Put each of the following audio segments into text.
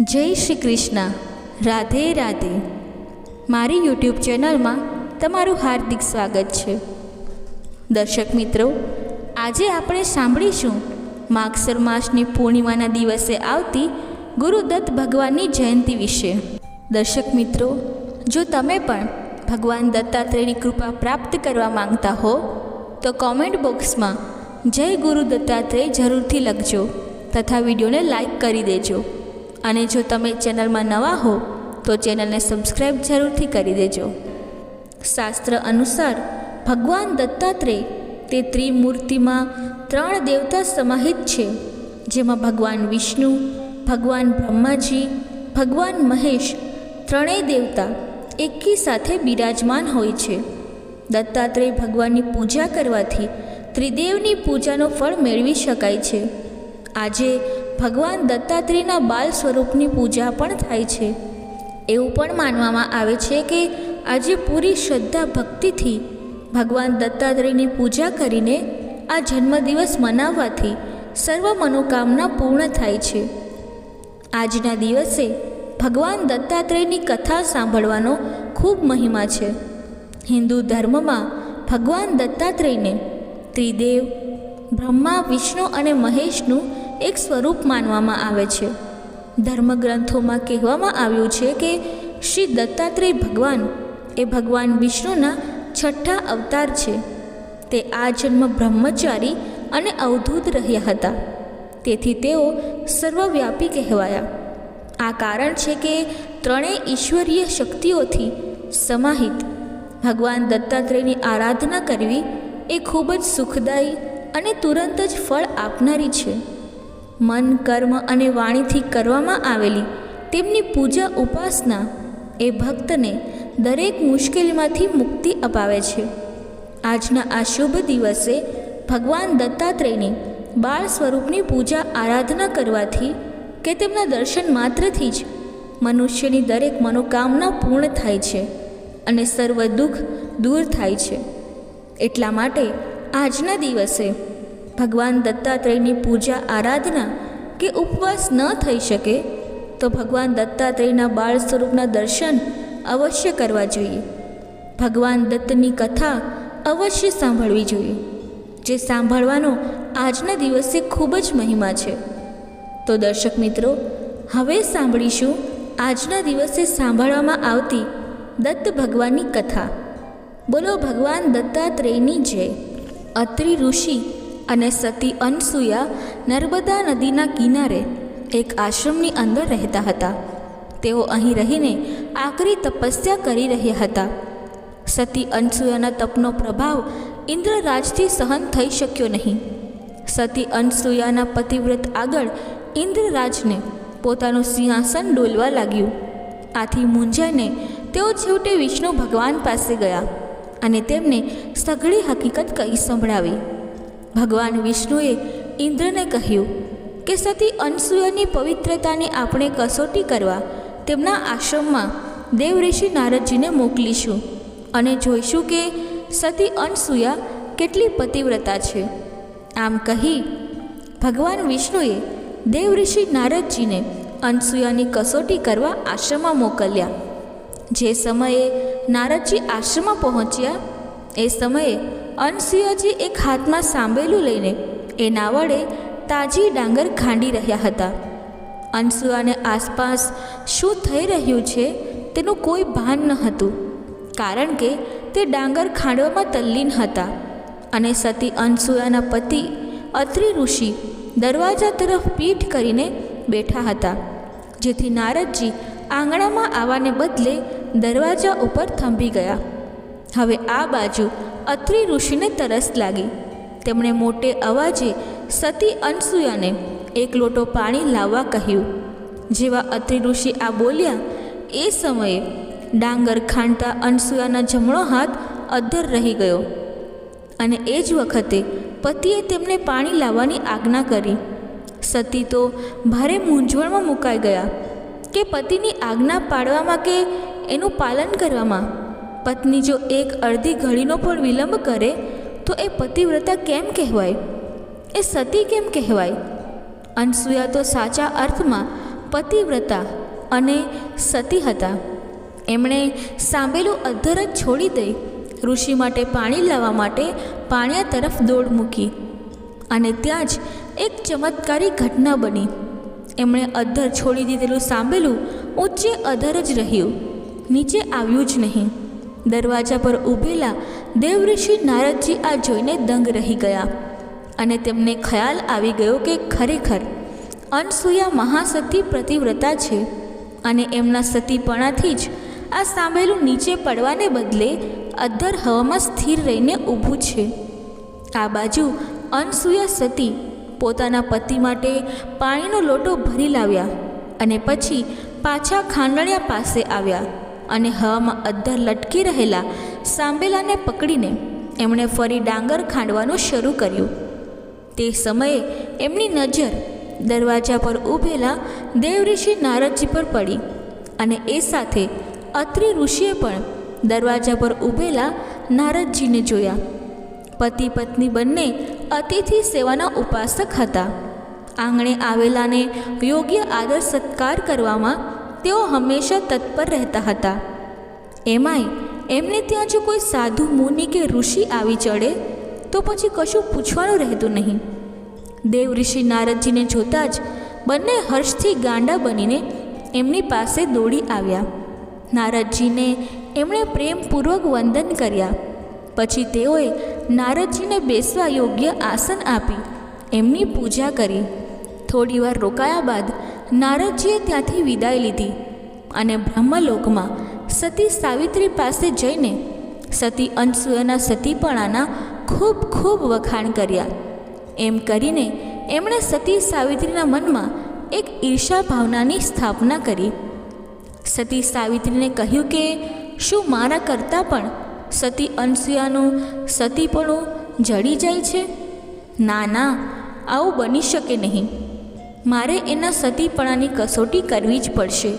જય શ્રી કૃષ્ણ. રાધે રાધે. મારી યુટ્યુબ ચેનલમાં તમારું હાર્દિક સ્વાગત છે. દર્શક મિત્રો, આજે આપણે સાંભળીશું માગસર માસની પૂર્ણિમાના દિવસે આવતી ગુરુદત્ત ભગવાનની જયંતિ વિશે. દર્શક મિત્રો, જો તમે પણ ભગવાન દત્તાત્રેયની કૃપા પ્રાપ્ત કરવા માંગતા હો, તો કોમેન્ટ બોક્સમાં જય ગુરુ દત્તાત્રેય જરૂરથી લખજો તથા વિડીયોને લાઈક કરી દેજો. અને જો તમે ચેનલમાં નવા હો, તો ચેનલને સબસ્ક્રાઈબ જરૂરથી કરી દેજો. શાસ્ત્ર અનુસાર ભગવાન દત્તાત્રેય તે ત્રિમૂર્તિમાં ત્રણ દેવતા સમાહિત છે, જેમાં ભગવાન વિષ્ણુ, ભગવાન બ્રહ્માજી, ભગવાન મહેશ ત્રણેય દેવતા એકી સાથે બિરાજમાન હોય છે. દત્તાત્રેય ભગવાનની પૂજા કરવાથી ત્રિદેવની પૂજાનો ફળ મેળવી શકાય છે. આજે ભગવાન દત્તાત્રેયના બાલ સ્વરૂપની પૂજા પણ થાય છે. એવું પણ માનવામાં આવે છે કે આજે પૂરી શ્રદ્ધા ભક્તિથી ભગવાન દત્તાત્રેયની પૂજા કરીને આ જન્મદિવસ મનાવવાથી સર્વ મનોકામના પૂર્ણ થાય છે. આજના દિવસે ભગવાન દત્તાત્રેયની કથા સાંભળવાનો ખૂબ મહિમા છે. હિન્દુ ધર્મમાં ભગવાન દત્તાત્રેયને ત્રિદેવ, બ્રહ્મા, વિષ્ણુ અને મહેશનું એક સ્વરૂપ માનવામાં આવે છે. ધર્મગ્રંથોમાં કહેવામાં આવ્યું છે કે શ્રી દત્તાત્રેય ભગવાન એ ભગવાન વિષ્ણુના છઠ્ઠા અવતાર છે. તે આ જન્મ બ્રહ્મચારી અને અવધૂત રહ્યા હતા. તેથી તેઓ સર્વવ્યાપી કહેવાયા. આ કારણ છે કે ત્રણેય ઈશ્વરીય શક્તિઓથી સમાહિત ભગવાન દત્તાત્રેયની આરાધના કરવી એ ખૂબ જ સુખદાયી અને તુરંત જ ફળ આપનારી છે. મન, કર્મ અને વાણીથી કરવામાં આવેલી તેમની પૂજા ઉપાસના એ ભક્તને દરેક મુશ્કેલીમાંથી મુક્તિ અપાવે છે. આજના આ શુભ દિવસે ભગવાન દત્તાત્રેયની બાળ સ્વરૂપની પૂજા આરાધના કરવાથી કે તેમના દર્શન માત્રથી જ મનુષ્યની દરેક મનોકામના પૂર્ણ થાય છે અને સર્વ દુઃખ દૂર થાય છે. એટલા માટે આજના દિવસે ભગવાન દત્તાત્રેયની પૂજા આરાધના કે ઉપવાસ ન થઈ શકે, તો ભગવાન દત્તાત્રેયના બાળ સ્વરૂપના દર્શન અવશ્ય કરવા જોઈએ. ભગવાન દત્તની કથા અવશ્ય સાંભળવી જોઈએ. જે સાંભળવાનો આજના દિવસે ખૂબ જ મહિમા છે. તો દર્શક મિત્રો, હવે સાંભળીશું આજના દિવસે સાંભળવામાં આવતી દત્ત ભગવાનની કથા. બોલો ભગવાન દત્તાત્રેયની જય. અત્રિ ઋષિ અને સતી અનસુયા નર્મદા નદીના કિનારે એક આશ્રમની અંદર રહેતા હતા. તેઓ અહીં રહીને આકરી તપસ્યા કરી રહ્યા હતા. સતી અનસુયાના તપનો પ્રભાવ ઇન્દ્રરાજથી સહન થઈ શક્યો નહીં. સતી અનસુયાના પતિવ્રત આગળ ઇન્દ્રરાજને પોતાનું સિંહાસન ડોલવા લાગ્યું. આથી મુંજાને તેઓ છેવટે વિષ્ણુ ભગવાન પાસે ગયા અને તેમને સઘળી હકીકત કહી સંભળાવી. ભગવાન વિષ્ણુએ ઇન્દ્રને કહ્યું કે સતી અનસૂયાની પવિત્રતાની આપણે કસોટી કરવા તેમના આશ્રમમાં દેવઋષિ નારદજીને મોકલીશું અને જોઈશું કે સતી અનસૂયા કેટલી પતિવ્રતા છે. આમ કહી ભગવાન વિષ્ણુએ દેવઋષિ નારદજીને અનસૂયાની કસોટી કરવા આશ્રમમાં મોકલ્યા. જે સમયે નારદજી આશ્રમમાં પહોંચ્યા એ સમયે અનસૂયાજી એક હાથમાં સાંભેલું લઈને એના વડે તાજી ડાંગર ખાંડી રહ્યા હતા. અનસૂયાને આસપાસ શું થઈ રહ્યું છે તેનું કોઈ ભાન ન હતું, કારણ કે તે ડાંગર ખાંડવામાં તલ્લીન હતા અને સતી અનસૂયાના પતિ અત્રિ ઋષિ દરવાજા તરફ પીઠ કરીને બેઠા હતા, જેથી નારદજી આંગણામાં આવવાને બદલે દરવાજા ઉપર થંભી ગયા. હવે આ બાજુ અત્રિ ઋષિને તરસ લાગી. તેમણે મોટે અવાજે સતી અનસૂયાને એક લોટો પાણી લાવવા કહ્યું. જેવા અત્રિ ઋષિ આ બોલ્યા, એ સમયે ડાંગર ખાંડતા અનસૂયાના જમણો હાથ અદ્ધર રહી ગયો. અને એ જ વખતે પતિએ તેમને પાણી લાવવાની આજ્ઞા કરી. સતી તો ભારે મૂંઝવણમાં મુકાઈ ગયા કે પતિની આજ્ઞા પાડવામાં કે એનું પાલન કરવામાં? પત્ની જો એક અડધી ઘડીનો પણ વિલંબ કરે, તો એ પતિવ્રતા કેમ કહેવાય? એ સતી કેમ કહેવાય? અનસૂયા તો સાચા અર્થમાં પતિવ્રતા અને સતી હતા. એમણે સાંભેલું અધ્ધર જ છોડી દઈ. ઋષિ માટે પાણી લાવવા માટે પાણિયા તરફ દોડ મૂકી અને ત્યાં જ એક ચમત્કારી ઘટના બની. એમણે અધ્ધર છોડી દીધેલું સાંભેલું ઊંચે અધર જ રહ્યું. નીચે આવ્યું જ નહીં. દરવાજા પર ઊભેલા દેવઋષિ નારદજી આ જોઈને દંગ રહી ગયા અને તેમને ખ્યાલ આવી ગયો કે ખરેખર અનસૂયા મહાસતી પ્રતિવ્રતા છે અને એમના સતીપણાથી જ આ સાંભેલું નીચે પડવાને બદલે અદ્ધર હવામાં સ્થિર રહીને ઊભું છે. આ બાજુ અનસૂયા સતી પોતાના પતિ માટે પાણીનો લોટો ભરી લાવ્યા અને પછી પાછા ખાંડણિયા પાસે આવ્યા. અને હવામાં અદ્ધર લટકી રહેલા સાંભેલાને પકડીને એમણે ફરી ડાંગર ખાંડવાનું શરૂ કર્યું. તે સમયે એમની નજર દરવાજા પર ઊભેલા દેવઋષિ નારદજી પર પડી અને એ સાથે અત્રિ ઋષિએ પણ દરવાજા પર ઊભેલા નારદજીને જોયા. પતિ પત્ની બંને અતિથિ સેવાના ઉપાસક હતા. આંગણે આવેલાને યોગ્ય આદર સત્કાર કરવામાં તેઓ હંમેશા તત્પર રહેતા હતા. એમાંય એમને ત્યાં જો કોઈ સાધુ, મુનિ કે ઋષિ આવી ચડે, તો પછી કશું પૂછવાનું રહેતું નહીં. દેવ ઋષિ નારદજીને જોતાં જ બંને હર્ષથી ગાંડા બનીને એમની પાસે દોડી આવ્યા. નારદજીને એમણે પ્રેમપૂર્વક વંદન કર્યા. પછી તેઓએ નારદજીને બેસવા યોગ્ય આસન આપી, એમની પૂજા કરી. થોડીવાર રોકાયા બાદ નારદજીએ ત્યાંથી વિદાય લીધી અને બ્રહ્મલોકમાં સતી સાવિત્રી પાસે જઈને સતી અનસૂયાના સતીપણાના ખૂબ ખૂબ વખાણ કર્યા. એમ કરીને એમણે સતી સાવિત્રીના મનમાં એક ઈર્ષા ભાવનાની સ્થાપના કરી. સતી સાવિત્રીને કહ્યું કે, શું મારા કરતાં પણ સતી અનસૂયાનું સતીપણું જડી જાય છે? ના ના, આવું બની શકે નહીં. મારે એના સતીપણાની કસોટી કરવી જ પડશે.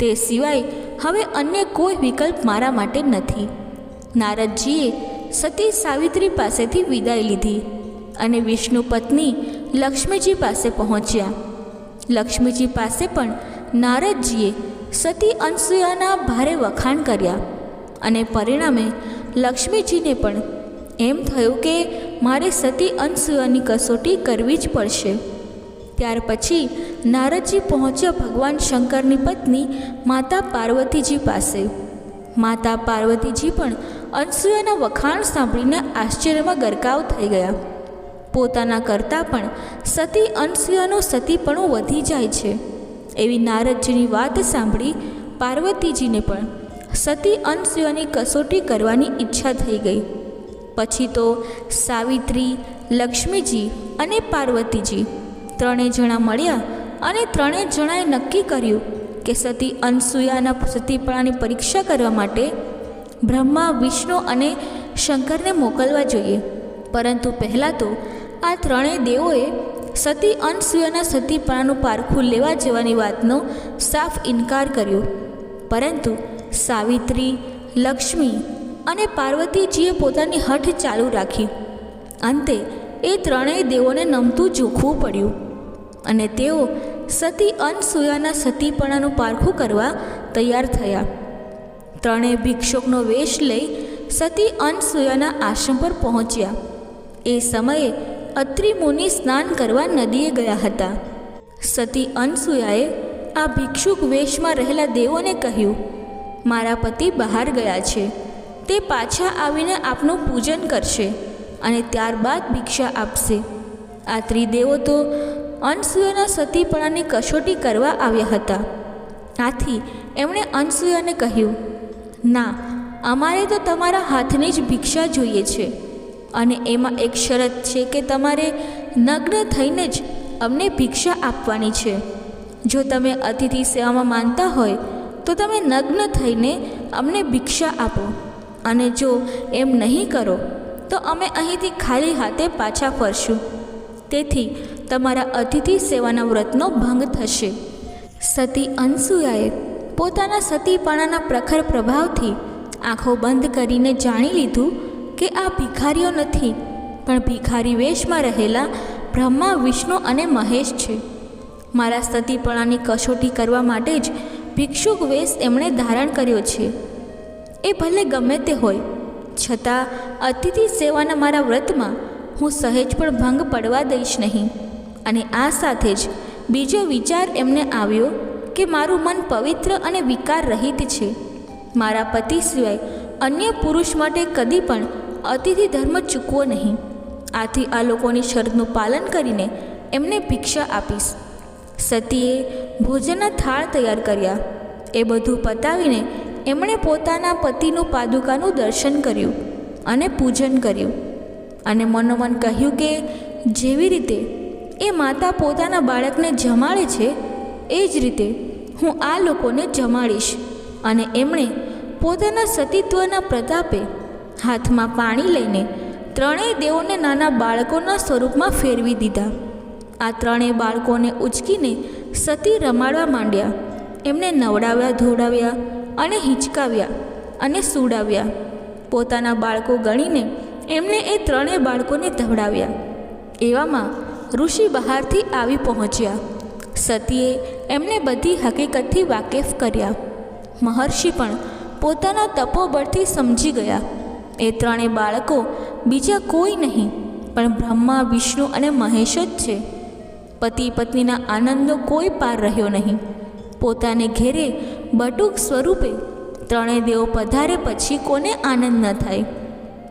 તે સિવાય હવે અન્ય કોઈ વિકલ્પ મારા માટે નથી. નારદજીએ સતી સાવિત્રી પાસેથી વિદાય લીધી અને વિષ્ણુ પત્ની લક્ષ્મીજી પાસે પહોંચ્યા. લક્ષ્મીજી પાસે પણ નારદજીએ સતી અનસૂયાના ભારે વખાણ કર્યા અને પરિણામે લક્ષ્મીજીને પણ એમ થયું કે મારે સતી અનસૂયાની કસોટી કરવી જ પડશે. ત્યાર પછી નારદજી પહોંચ્યા ભગવાન શંકરની પત્ની માતા પાર્વતીજી પાસે. માતા પાર્વતીજી પણ અનસૂયાના વખાણ સાંભળીને આશ્ચર્યમાં ગરકાવ થઈ ગયા. પોતાના કરતાં પણ સતી અનસૂયાનું સતીપણું વધી જાય છે. એવી નારદજીની વાત સાંભળી પાર્વતીજીને પણ સતી અનસૂયાની કસોટી કરવાની ઈચ્છા થઈ ગઈ. પછી તો સાવિત્રી, લક્ષ્મીજી અને પાર્વતીજી ત્રણેય જણા મળ્યા અને ત્રણેય જણાએ નક્કી કર્યું કે સતી અનસૂયાના સતીપણાની પરીક્ષા કરવા માટે બ્રહ્મા, વિષ્ણુ અને શંકરને મોકલવા જોઈએ. પરંતુ પહેલાં તો આ ત્રણેય દેવોએ સતી અનસૂયાના સતીપણાનું પારખું લેવા જવાની વાતનો સાફ ઇનકાર કર્યો. પરંતુ સાવિત્રી, લક્ષ્મી અને પાર્વતીજીએ પોતાની હઠ ચાલુ રાખી. અંતે એ ત્રણેય દેવોને નમતું જોખવું પડ્યું. અને તેઓ સતી અનસૂયાના સતીપણાનું પારખું કરવા તૈયાર થયા. ત્રણેય ભિક્ષુકનો વેશ લઈ સતી અનસૂયાના આશ્રમ પર પહોંચ્યા. એ સમયે અત્રિ મુનિ સ્નાન કરવા નદીએ ગયા હતા. સતી અનસૂયાએ આ ભિક્ષુક વેશમાં રહેલા દેવોને કહ્યું, મારા પતિ બહાર ગયા છે. તે પાછા આવીને આપનું પૂજન કરશે અને ત્યારબાદ ભિક્ષા આપશે. આ ત્રિદેવો તો અનસૂયાના સતીપણાની કસોટી કરવા આવ્યા હતા. આથી એમણે અનસૂયાને કહ્યું, ના, અમારે તો તમારા હાથની જ ભિક્ષા જોઈએ છે અને એમાં એક શરત છે કે તમારે નગ્ન થઈને જ અમને ભિક્ષા આપવાની છે. જો તમે અતિથિ સેવામાં માનતા હોય, તો તમે નગ્ન થઈને અમને ભિક્ષા આપો અને જો એમ નહીં કરો, તો અમે અહીંથી ખાલી હાથે પાછા ફરશું. તેથી તમારા અતિથિ સેવાના વ્રતનો ભંગ થશે. સતી અનસુયાએ પોતાના સતીપણાના પ્રખર પ્રભાવથી આંખો બંધ કરીને જાણી લીધું કે આ ભિખારીઓ નથી, પણ ભિખારી વેશમાં રહેલા બ્રહ્મા, વિષ્ણુ અને મહેશ છે. મારા સતીપણાની કસોટી કરવા માટે જ ભિક્ષુક વેશ એમણે ધારણ કર્યો છે. એ ભલે ગમે તે હોય, છતાં અતિથિ સેવાના મારા વ્રતમાં હું સહેજ પણ ભંગ પડવા દઈશ નહીં. અને આ સાથે જ બીજો વિચાર એમને આવ્યો કે મારું મન પવિત્ર અને વિકાર રહિત છે. મારા પતિ સિવાય અન્ય પુરુષ માટે કદી પણ અતિથિ ધર્મ ચૂકવો નહીં. આથી આ લોકોની શરતનું પાલન કરીને એમને ભિક્ષા આપીશ. સતીએ ભોજનના થાળ તૈયાર કર્યા. એ બધું પતાવીને એમણે પોતાના પતિનું પાદુકાનું દર્શન કર્યું અને પૂજન કર્યું. અને મનોમન કહ્યું કે, જેવી રીતે એ માતા પોતાના બાળકને જમાડે છે, એ જ રીતે હું આ લોકોને જમાડીશ. અને એમણે પોતાના સતીત્વના પ્રતાપે હાથમાં પાણી લઈને ત્રણેય દેવોને નાના બાળકોના સ્વરૂપમાં ફેરવી દીધા. આ ત્રણેય બાળકોને ઉચકીને સતી રમાડવા માંડ્યા. એમને નવડાવ્યા, ધોડાવ્યા અને હિંચકાવ્યા અને સુડાવ્યા. પોતાના બાળકો ગણીને એમણે એ ત્રણેય બાળકોને ધવડાવ્યા. એવામાં ઋષિ બહારથી આવી પહોંચ્યા. સતીએ એમને બધી હકીકતથી વાકેફ કર્યા. મહર્ષિ પણ પોતાના તપોબળથી સમજી ગયા. એ ત્રણેય બાળકો બીજા કોઈ નહીં, પણ બ્રહ્મા, વિષ્ણુ અને મહેશ જ છે. પતિ પત્નીના આનંદનો કોઈ પાર રહ્યો નહીં. પોતાને ઘેરે બટુક સ્વરૂપે ત્રણેય દેવો પધારે પછી કોને આનંદ ન થાય.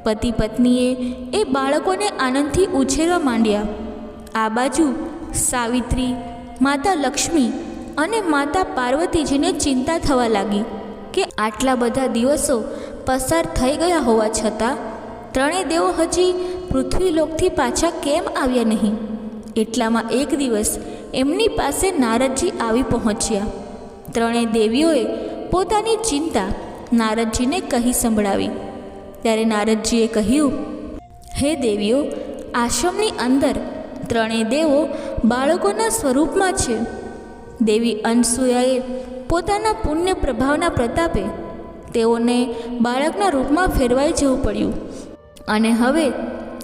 પતિ પત્નીએ એ બાળકોને આનંદથી ઉછેરવા માંડ્યા. આ બાજુ સાવિત્રી, માતા લક્ષ્મી અને માતા પાર્વતીજીને ચિંતા થવા લાગી કે આટલા બધા દિવસો પસાર થઈ ગયા હોવા છતાં ત્રણેય દેવો હજી પૃથ્વીલોકથી પાછા કેમ આવ્યા નહીં? એટલામાં એક દિવસ એમની પાસે નારદજી આવી પહોંચ્યા. ત્રણેય દેવીઓએ પોતાની ચિંતા નારદજીને કહી સંભળાવી. ત્યારે નારદજીએ કહ્યું, હે દેવીઓ, આશ્રમની અંદર ત્રણેય દેવો બાળકોના સ્વરૂપમાં છે. દેવી અનસૂયાએ પોતાના પુણ્ય પ્રભાવના પ્રતાપે તેઓને બાળકના રૂપમાં ફેરવાઈ જવું પડ્યું. અને હવે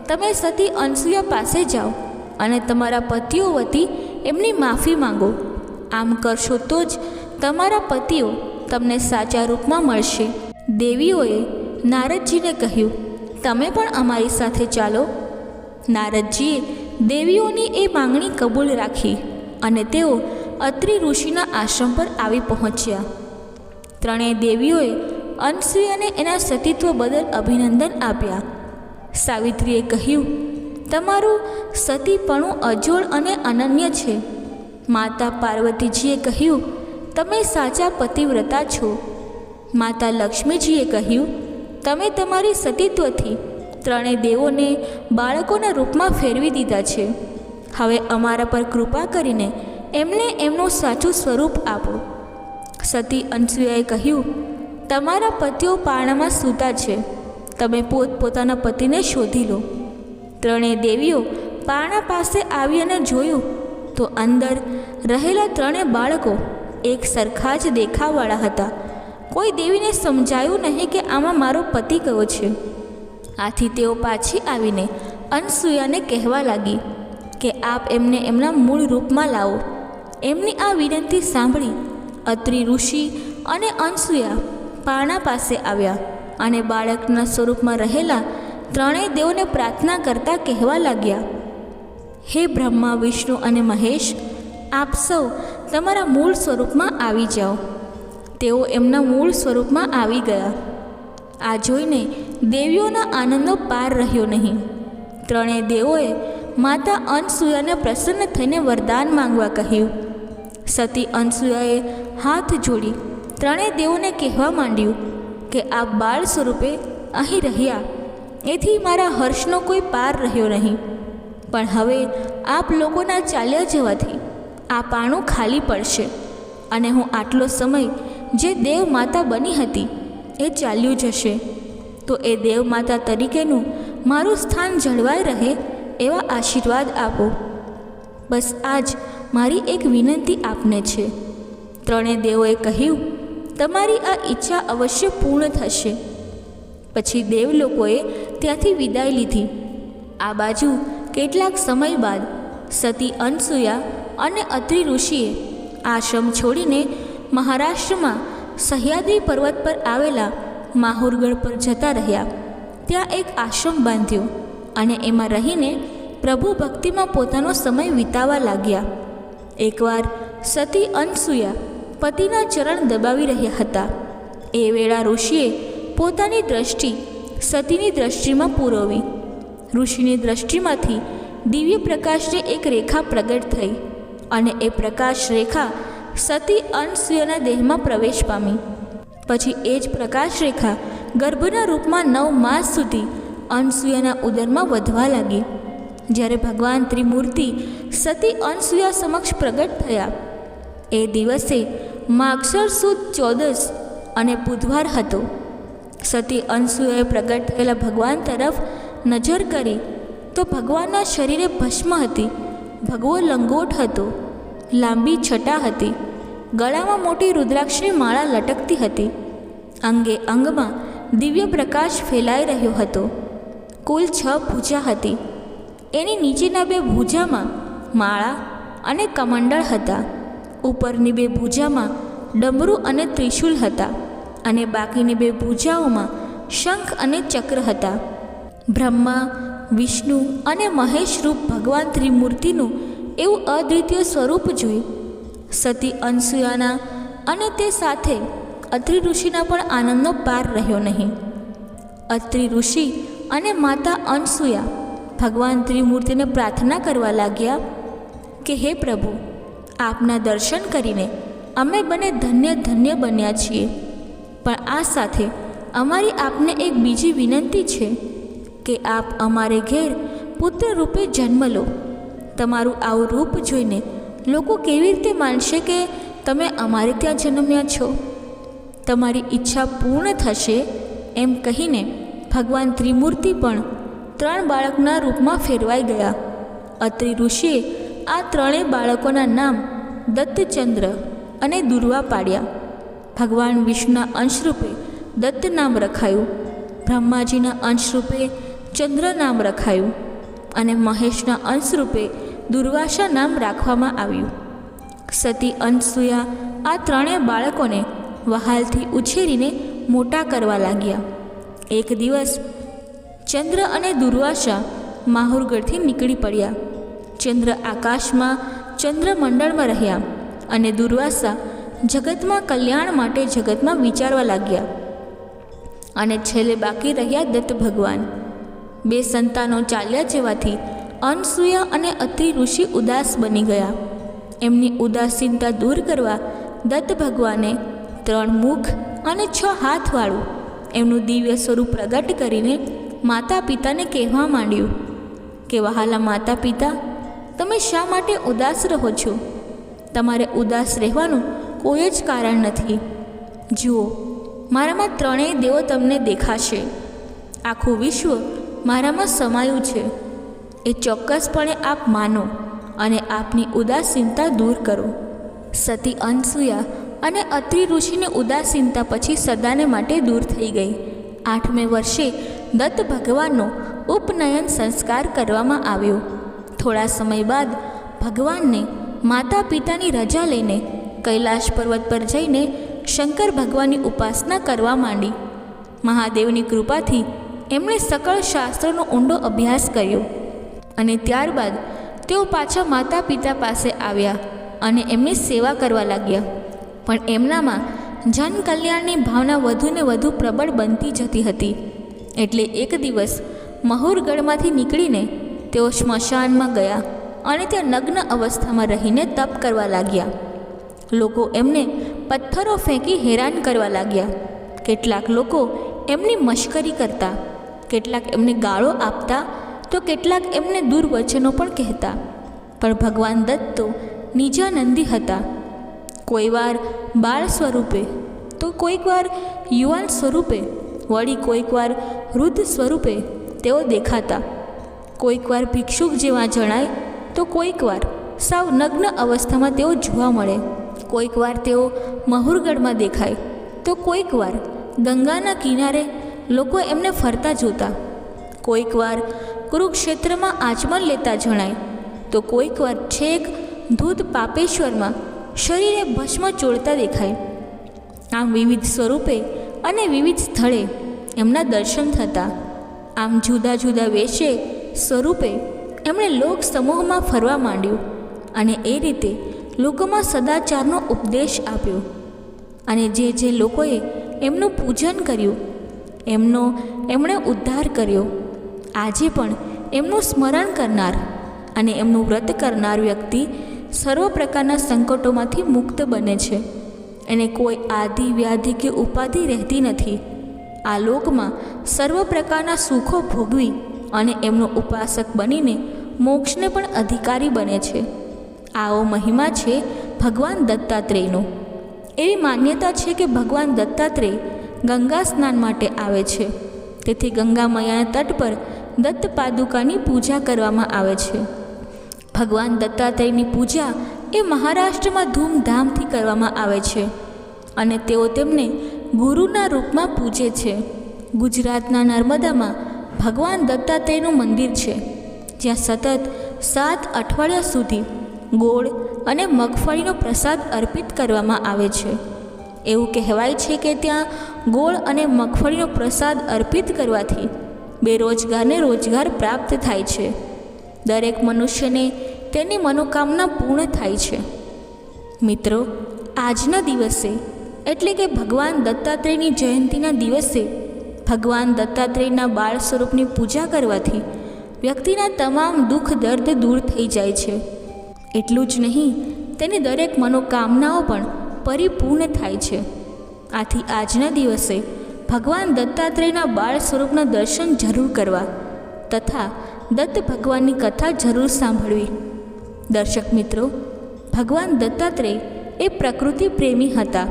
તમે સતી અનસૂયા પાસે જાઓ અને તમારા પતિઓ વતી એમની માફી માંગો. આમ કરશો તો જ તમારા પતિઓ તમને સાચા રૂપમાં મળશે. દેવીઓએ નારદજીને કહ્યું, તમે પણ અમારી સાથે ચાલો. નારદજીએ દેવીઓની એ માંગણી કબૂલ રાખી અને તેઓ અત્રિ ઋષિના આશ્રમ પર આવી પહોંચ્યા. ત્રણેય દેવીઓએ અનસુયાને એના સતીત્વ બદલ અભિનંદન આપ્યા. સાવિત્રીએ કહ્યું, તમારું સતીપણું અજોડ અને અનન્ય છે. માતા પાર્વતીજીએ કહ્યું, તમે સાચા પતિવ્રતા છો. માતા લક્ષ્મીજીએ કહ્યું, તમે તમારી સતીત્વથી ત્રણેય દેવોને બાળકોના રૂપમાં ફેરવી દીધા છે. હવે અમારા પર કૃપા કરીને એમને એમનું સાચું સ્વરૂપ આપો. સતી અનસુયાએ કહ્યું, તમારા પતિઓ પાણામાં સૂતા છે. તમે પોત પોતાના શોધી લો. ત્રણેય દેવીઓ પાણા પાસે આવી અને જોયું, તો અંદર રહેલા ત્રણેય બાળકો એક સરખા જ દેખાવવાળા હતા. કોઈ દેવીને સમજાયું નહીં કે આમાં મારો પતિ કયો છે. આથી તેઓ પાછી આવીને અનસૂયાને કહેવા લાગી કે આપ એમને એમના મૂળ રૂપમાં લાવો. એમની આ વિનંતી સાંભળી અત્રિ ઋષિ અને અનસૂયા પારણા પાસે આવ્યા અને બાળકના સ્વરૂપમાં રહેલા ત્રણેય દેવોને પ્રાર્થના કરતા કહેવા લાગ્યા, હે બ્રહ્મા, વિષ્ણુ અને મહેશ, આપ સૌ તમારા મૂળ સ્વરૂપમાં આવી જાઓ. તેઓ એમના મૂળ સ્વરૂપમાં આવી ગયા. આ જોઈને દેવીઓના આનંદનો પાર રહ્યો નહીં. ત્રણેય દેવોએ માતા અનસૂયાને પ્રસન્ન થઈને વરદાન માંગવા કહ્યું. સતી અનસૂયાએ હાથ જોડી ત્રણેય દેવોને કહેવા માંડ્યું કે આ બાળ સ્વરૂપે અહીં રહ્યા. એથી મારા હર્ષનો કોઈ પાર રહ્યો નહીં. પણ હવે આપ લોકોના ચાલ્યા જવાથી આ પાણું ખાલી પડશે અને હું આટલો સમય જે દેવ માતા બની હતી એ ચાલ્યું જશે. તો એ દેવમાતા તરીકેનું મારું સ્થાન જળવાઈ રહે એવા આશીર્વાદ આપો. બસ આજ મારી એક વિનંતી આપને છે. ત્રણેય દેવોએ કહ્યું, તમારી આ ઈચ્છા અવશ્ય પૂર્ણ થશે. પછી દેવ લોકોએ ત્યાંથી વિદાય લીધી. આ બાજુ કેટલાક સમય બાદ સતી અનસૂયા અને અત્રિ ઋષિએ આશ્રમ છોડીને મહારાષ્ટ્રમાં સહ્યાદ્રી પર્વત પર આવેલા માહુરગઢ પર જતા રહ્યા. ત્યાં એક આશ્રમ બાંધ્યો અને એમાં રહીને પ્રભુ ભક્તિમાં પોતાનો સમય વિતાવા લાગ્યા. એકવાર સતી અનસૂયા પતિના ચરણ દબાવી રહ્યા હતા. એ વેળા ઋષિએ પોતાની દ્રષ્ટિ સતીની દ્રષ્ટિમાં પૂરવી. ઋષિની દ્રષ્ટિમાંથી દિવ્ય પ્રકાશની એક રેખા પ્રગટ થઈ અને એ પ્રકાશ રેખા સતી અનસૂયાના દેહમાં પ્રવેશ પામી. પછી એ જ પ્રકાશ રેખા ગર્ભના રૂપમાં નવ માસ સુધી અનસૂયાના ઉદરમાં વધવા લાગી. જ્યારે ભગવાન ત્રિમૂર્તિ સતી અનસૂયા સમક્ષ પ્રગટ થયા. એ દિવસે માગસર સુદ ચૌદસ અને બુધવાર હતો. સતી અનસૂયાએ પ્રગટ થયેલા ભગવાન તરફ નજર કરી તો ભગવાનના શરીરે ભસ્મ હતી. ભગવો લંગોટ હતો. લાંબી છટા હતી. ગળામાં મોટી રુદ્રાક્ષની માળા લટકતી હતી. અંગે અંગમાં દિવ્ય પ્રકાશ ફેલાઈ રહ્યો હતો. કુલ છ ભૂજા હતી. એની નીચેના બે ભૂજામાં માળા અને કમંડળ હતા. ઉપરની બે ભૂજામાં ડમરું અને ત્રિશૂલ હતા અને બાકીની બે ભૂજાઓમાં શંખ અને ચક્ર હતા. બ્રહ્મા, વિષ્ણુ અને મહેશ રૂપ ભગવાન ત્રિમૂર્તિનું એવું અદ્વિતીય સ્વરૂપ જોઈ સતી અનસૂયાના અને તે સાથે અત્રિ ઋષિના પણ આનંદનો પાર રહ્યો નહીં. અત્રિ ઋષિ અને માતા અનસૂયા ભગવાન ત્રિમૂર્તિને પ્રાર્થના કરવા લાગ્યા કે, હે પ્રભુ, આપના દર્શન કરીને અમે બંને ધન્ય ધન્ય બન્યા છીએ. પણ આ સાથે અમારી આપને એક બીજી વિનંતી છે કે આપ અમારે ઘેર પુત્ર રૂપે જન્મ લો. તમારું આવું રૂપ જોઈને લોકો કેવી રીતે માનશે કે તમે અમારે ત્યાં જન્મ્યા છો? તમારી ઈચ્છા પૂર્ણ થશે એમ કહીને ભગવાન ત્રિમૂર્તિ પણ ત્રણ બાળકના રૂપમાં ફેરવાઈ ગયા. અત્રિ ઋષિએ આ ત્રણેય બાળકોના નામ દત્તચંદ્ર અને દુર્વા પાડ્યા. ભગવાન વિષ્ણુના અંશરૂપે દત્ત નામ રખાયું, બ્રહ્માજીના અંશરૂપે ચંદ્ર નામ રખાયું અને મહેશના અંશરૂપે દુર્વાસા નામ રાખવામાં આવ્યું. સતી અનસૂયા આ ત્રણેય બાળકોને વહાલથી ઉછેરીને મોટા કરવા લાગ્યા. એક દિવસ ચંદ્ર અને દુર્વાસા માહુરગઢથી નીકળી પડ્યા. ચંદ્ર આકાશમાં ચંદ્રમંડળમાં રહ્યા અને દુર્વાસા જગતમાં કલ્યાણ માટે જગતમાં વિચારવા લાગ્યા. અને છેલ્લે બાકી રહ્યા દત્ત ભગવાન. બે સંતાનો ચાલ્યા જવાથી અનસૂયા અને અત્રિ ઋષિ ઉદાસ બની ગયા. એમની ઉદાસીનતા દૂર કરવા દત્ત ભગવાને ત્રણ મુખ અને છ હાથવાળું એમનું દિવ્ય સ્વરૂપ પ્રગટ કરીને માતા પિતાને કહેવા માંડ્યું, કે વહાલા માતા પિતા તમે શા માટે ઉદાસ રહો છો? તમારે ઉદાસ રહેવાનું કોઈ જ કારણ નથી. જુઓ, મારામાં ત્રણેય દેવો તમને દેખાશે. આખું વિશ્વ મારામાં સમાયું છે. એ ચોક્કસપણે આપ માનો અને આપની ઉદાસીનતા દૂર કરો. સતી અનસૂયા અને અત્રિ ઋષિની ઉદાસીનતા પછી સદાને માટે દૂર થઈ ગઈ. આઠમે વર્ષે દત્ત ભગવાનનો ઉપનયન સંસ્કાર કરવામાં આવ્યો. થોડા સમય બાદ ભગવાનને માતા પિતાની રજા લઈને કૈલાશ પર્વત પર જઈને શંકર ભગવાનની ઉપાસના કરવા માંડી. મહાદેવની કૃપાથી એમણે સકળ શાસ્ત્રોનો ઊંડો અભ્યાસ કર્યો. અને ત્યારબાદ તેઓ પાછા માતા પિતા પાસે આવ્યા અને એમની સેવા કરવા લાગ્યા. પણ એમનામાં જનકલ્યાણની ભાવના વધુને વધુ પ્રબળ બનતી જતી હતી. એટલે એક દિવસ મહુરગઢમાંથી નીકળીને તેઓ સ્મશાનમાં ગયા અને ત્યાં નગ્ન અવસ્થામાં રહીને તપ કરવા લાગ્યા. લોકો એમને પથ્થરો ફેંકી હેરાન કરવા લાગ્યા. કેટલાક લોકો એમની મશ્કરી કરતા, કેટલાક એમને ગાળો આપતા તો કેટલાક એમને દુર્વચનો પણ કહેતા. પણ ભગવાન દત્ત તો નિજાનંદી હતા. કોઈ વાર બાળ સ્વરૂપે તો કોઈક વાર યુવાન સ્વરૂપે, વળી કોઈક વાર વૃદ્ધ સ્વરૂપે તેઓ દેખાતા. કોઈક વાર ભિક્ષુક જેવા જણાય તો કોઈક વાર સાવ નગ્ન અવસ્થામાં તેઓ જોવા મળે. કોઈક વાર તેઓ મહુરગઢમાં દેખાય તો કોઈક વાર ગંગાના કિનારે લોકો એમને ફરતા જોતા. કોઈક વાર કુરુક્ષેત્રમાં આચમન લેતા જણાય. તો કોઈક વાર છેક ધૂત પાપેશ્વરમાં શરીરે ભસ્મ ચોળતા દેખાય. આમ વિવિધ સ્વરૂપે અને વિવિધ સ્થળે એમના દર્શન થતા. આમ જુદા જુદા વેશે સ્વરૂપે એમણે લોક સમૂહમાં ફરવા માંડ્યું અને એ રીતે લોકોમાં સદાચારનો ઉપદેશ આપ્યો. અને જે જે લોકોએ એમનું પૂજન કર્યું, એમનો એમણે ઉદ્ધાર કર્યો. આજે પણ એમનું સ્મરણ કરનાર અને એમનું વ્રત કરનાર વ્યક્તિ સર્વ પ્રકારના સંકટોમાંથી મુક્ત બને છે. એને કોઈ આદિ, વ્યાધિ કે ઉપાધિ રહેતી નથી. આ લોકમાં સર્વ પ્રકારના સુખો ભોગવી અને એમનો ઉપાસક બનીને મોક્ષને પણ અધિકારી બને છે. આવો મહિમા છે ભગવાન દત્તાત્રેયનો. એવી માન્યતા છે કે ભગવાન દત્તાત્રેય ગંગા સ્નાન માટે આવે છે. તેથી ગંગા મયાના તટ પર દત્ત પાદુકાની પૂજા કરવામાં આવે છે. ભગવાન દત્તાત્રેયની પૂજા એ મહારાષ્ટ્રમાં ધૂમધામથી કરવામાં આવે છે અને તેઓ તેમને ગુરુના રૂપમાં પૂજે છે. ગુજરાતના નર્મદામાં ભગવાન દત્તાત્રેયનું મંદિર છે, જ્યાં સતત સાત અઠવાડિયા સુધી ગોળ અને મગફળીનો પ્રસાદ અર્પિત કરવામાં આવે છે. એવું કહેવાય છે કે ત્યાં ગોળ અને મગફળીનો પ્રસાદ અર્પિત કરવાથી બેરોજગારને રોજગાર પ્રાપ્ત થાય છે. દરેક મનુષ્યને તેની મનોકામના પૂર્ણ થાય છે. મિત્રો, આજના દિવસે એટલે કે ભગવાન દત્તાત્રેયની જયંતિના દિવસે ભગવાન દત્તાત્રેયના બાળ સ્વરૂપની પૂજા કરવાથી વ્યક્તિના તમામ દુઃખ, દર્દ દૂર થઈ જાય છે. એટલું જ નહીં, તેની દરેક મનોકામનાઓ પણ પરિપૂર્ણ થાય છે. આથી આજના દિવસે ભગવાન દત્તાત્રેયના બાળ સ્વરૂપના દર્શન જરૂર કરવા તથા દત્ત ભગવાનની કથા જરૂર સાંભળવી. દર્શક મિત્રો, ભગવાન દત્તાત્રેય એ પ્રકૃતિ પ્રેમી હતા.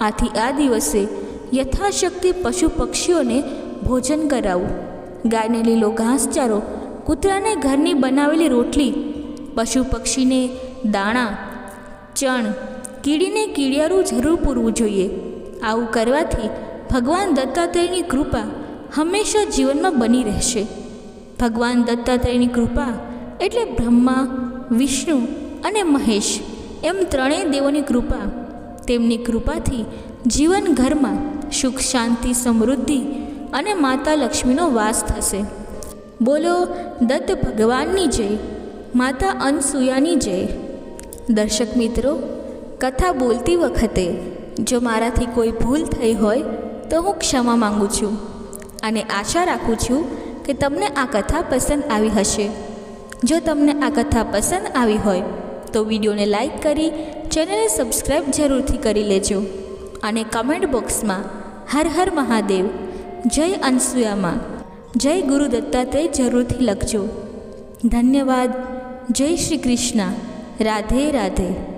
આથી આ દિવસે યથાશક્તિ પશુ પક્ષીઓને ભોજન કરાવવું ગાયને લીલો ઘાસચારો કૂતરાને ઘરની બનાવેલી રોટલી, પશુ પક્ષીને દાણા, ચણ, કીડીને કીડિયારું જરૂર પૂરવું જોઈએ. આવું કરવાથી ભગવાન દત્તાત્રેયની કૃપા હંમેશા જીવનમાં બની રહેશે. ભગવાન દત્તાત્રેયની કૃપા એટલે બ્રહ્મા, વિષ્ણુ અને મહેશ એમ ત્રણેય દેવોની કૃપા. તેમની કૃપાથી જીવન ઘરમાં સુખ, શાંતિ, સમૃદ્ધિ અને માતા લક્ષ્મીનો વાસ થશે. બોલો, દત્ત ભગવાનની જય, માતા અનસૂયાની જય. દર્શક મિત્રો, કથા બોલતી વખતે જો મારાથી કોઈ ભૂલ થઈ હોય તો હું ક્ષમા માગું છું અને આશા રાખું છું કે તમને આ કથા પસંદ આવી હશે. જો તમને આ કથા પસંદ આવી હોય, તો વિડીયોને લાઈક કરી ચેનલને સબસ્ક્રાઈબ જરૂરથી કરી લેજો અને કમેન્ટ બોક્સમાં હર હર મહાદેવ, જય અનસુયામાં જય ગુરુ દત્તાત્રેય જરૂરથી લખજો. ધન્યવાદ. જય શ્રી કૃષ્ણ. રાધે રાધે.